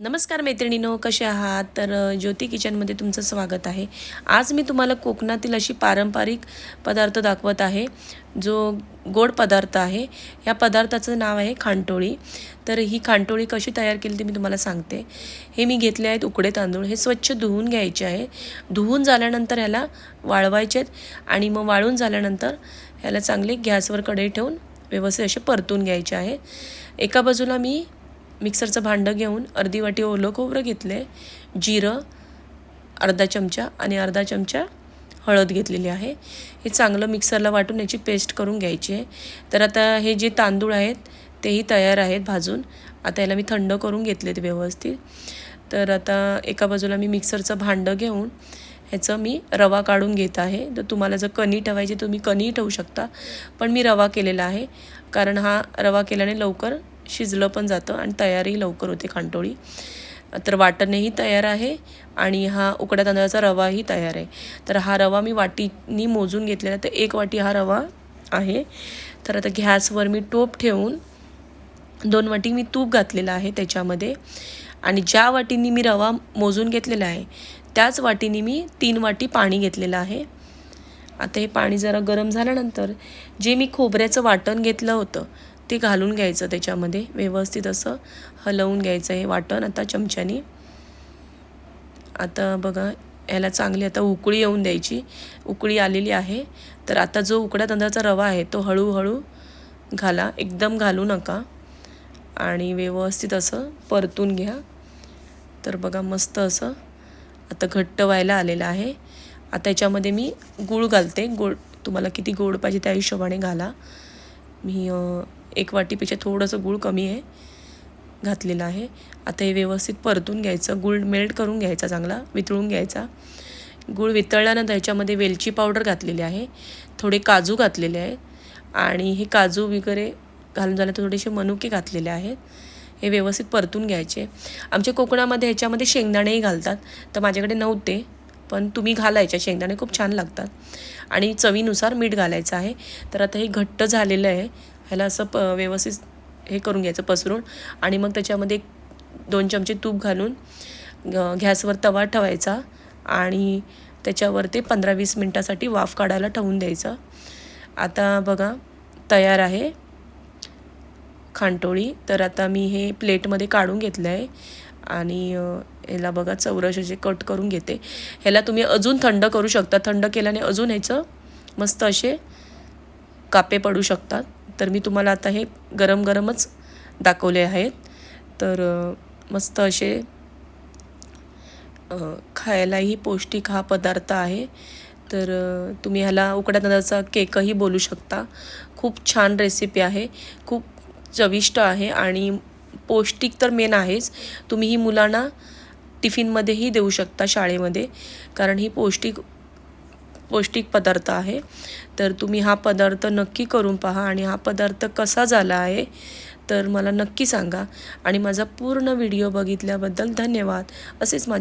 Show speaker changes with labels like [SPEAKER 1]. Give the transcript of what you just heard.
[SPEAKER 1] नमस्कार मैत्रिणीनो कसे आहात? तर ज्योती किचनमध्ये तुमचं स्वागत आहे. आज मी तुम्हाला कोकणातील अशी पारंपरिक पदार्थ दाखवत आहे जो गोड पदार्थ आहे. या पदार्थाचं नाव आहे खांटोळी. तर ही खांटोळी कशी तयार केली ती मी तुम्हाला सांगते. हे मी घेतले आहेत उकडे तांदूळ. हे स्वच्छ धुवून घ्यायचे आहे. धुवून झाल्यानंतर ह्याला वाळवायचे आहेत आणि मग वाळून झाल्यानंतर ह्याला चांगले गॅसवर कढई ठेवून व्यवस्थित असे परतून घ्यायचे आहे. एका बाजूला मी मिक्सरचं भांडं घेऊन अर्धी वाटी ओलं खोबरं घेतले जिरं अर्धा चमचा आणि अर्धा चमचा हळद घेतलेली आहे. हे चांगलं मिक्सरला वाटून याची पेस्ट करून घ्यायची आहे. तर आता हे जे तांदूळ आहेत तेही तयार आहेत भाजून. आता याला मी थंड करून घेतलेत व्यवस्थित. तर आता एका बाजूला मी मिक्सरचं भांडं घेऊन ह्याचं मी रवा काढून घेत आहे. तर तुम्हाला जर कणी ठेवायची तुम्ही कणी ठेवू शकता. पण मी रवा केलेला आहे. कारण हा रवा केल्याने लवकर शिजलं पण जातं आणि तयारही लवकर होते खांटोळी तर वाटणही तयार आहे आणि हा उकड्या तांदळाचा रवाही तयार आहे. तर हा रवा मी वाटीनी मोजून घेतलेला तर एक वाटी हा रवा आहे. तर आता गॅसवर मी टोप ठेवून दोन वाटी मी तूप घातलेलं आहे त्याच्यामध्ये. आणि ज्या वाटीनी मी रवा मोजून घेतलेला आहे त्याच वाटीनी मी तीन वाटी पाणी घेतलेलं आहे. आता हे पाणी जरा गरम झाल्यानंतर जे मी खोबऱ्याचं वाटण घेतलं होतं ते घालून घ्यायचं त्याच्यामध्ये. व्यवस्थित असं हलवून घ्यायचं हे वाटण. आता चमच्यानी. आता बघा ह्याला चांगली आता उकळी येऊन द्यायची. उकळी आलेली आहे. तर आता जो उकड्या तांदळाचा रवा आहे तो हळूहळू घाला. एकदम घालू नका. आणि व्यवस्थित असं परतून घ्या. तर बघा मस्त असं आता घट्ट व्हायला आलेलं आहे. आता याच्यामध्ये मी गूळ घालते. गोड तुम्हाला किती गोड पाहिजे त्या हिशोबाने घाला. मी एक वाटीपेक्षा थोडंसं गूळ कमी आहे घातलेलं आहे. आता हे व्यवस्थित परतून घ्यायचं. गूळ मेल्ट करून घ्यायचा चांगला वितळून घ्यायचा. गूळ वितळल्यानंतर ह्याच्यामध्ये वेलची पावडर घातलेली आहे. थोडे काजू घातलेले आहेत. आणि हे काजू वगैरे घालून झाल्यानंतर थोडेसे मनुके घातलेले आहेत. हे व्यवस्थित परतून घ्यायचे. आमच्या कोकणामध्ये ह्याच्यामध्ये शेंगदाणेही घालतात. तर माझ्याकडे नव्हते. पण तुम्ही घालायच्या शेंगदाणे खूप छान लागतात. आणि चवीनुसार मीठ घालायचं आहे. तर आता हे घट्ट झालेलं आहे. ह्याला असं प व्यवस्थित हे करून घ्यायचं पसरून. आणि मग त्याच्यामध्ये दोन चमचे तूप घालून ग- गॅसवर तवा ठेवायचा. आणि त्याच्यावर ते पंधरा वीस मिनटासाठी वाफ काढायला ठेवून द्यायचं. आता बघा तयार आहे खांटोळी तर आता मी हे प्लेटमध्ये काढून घेतलं आहे. आणि ह्याला बघा चौरस असे कट करून घेते. ह्याला तुम्ही अजून थंड करू शकता. थंड केल्याने अजून ह्याचं मस्त असे कापे पडू शकतात. तर मी तुम्हाला आता हे गरम गरमच दाखवले आहेत. तर मस्त असे खायलाही पौष्टिक हा पदार्थ आहे. तर तुम्ही ह्याला उकड्या तांदळाचा केकही बोलू शकता. खूप छान रेसिपी आहे. खूप चविष्ट आहे आणि पौष्टिक तर मेन आहेच. तुम्ही ही मुलांना टिफिनमध्येही देऊ शकता शाळेमध्ये कारण ही पौष्टिक पौष्टिक पदार्थ आहे. तर तुम्ही हा पदार्थ नक्की करून पहा आणि हा पदार्थ कसा झाला आहे तर मला नक्की सांगा. आणि माझा पूर्ण व्हिडिओ बघितल्याबद्दल धन्यवाद. असेच माझे